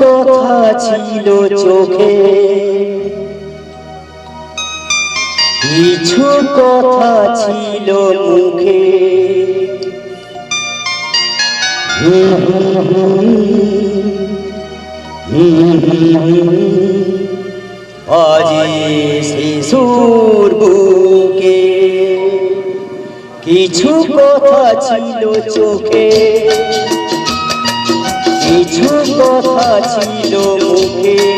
কথা ছিল চোখে কিছু কথা ছিল মুখে। আজি শিশুর বুকে কিছু কথা ছিল চোখে কিছু কথা ছিল মুখে।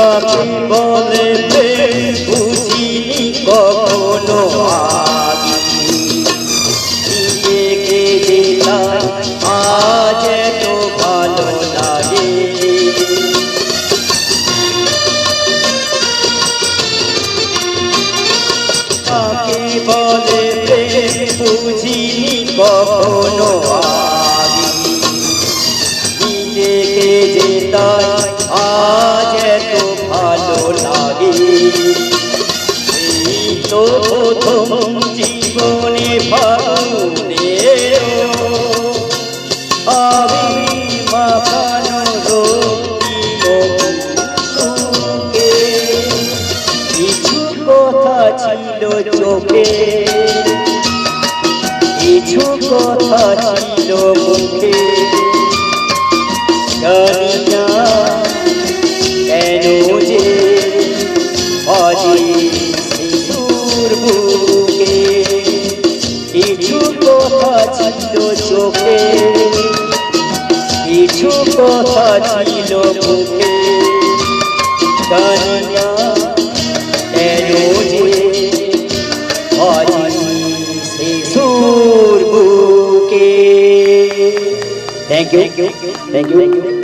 কাকে বলে বুঝিনি কখনো আজ এত ভালো লাগে। কাকে বলে বুঝিনি কখনো নিজেকে যে প্রথম জীবনে ভাবনে আমি সুখে কিছু কথা ছিল চোখে কিছু কথা ছিল মুখে। জানি কিছু কথা ছিল মুখে জানি না কেন যে আজি শিশুর বুকে। Thank you thank you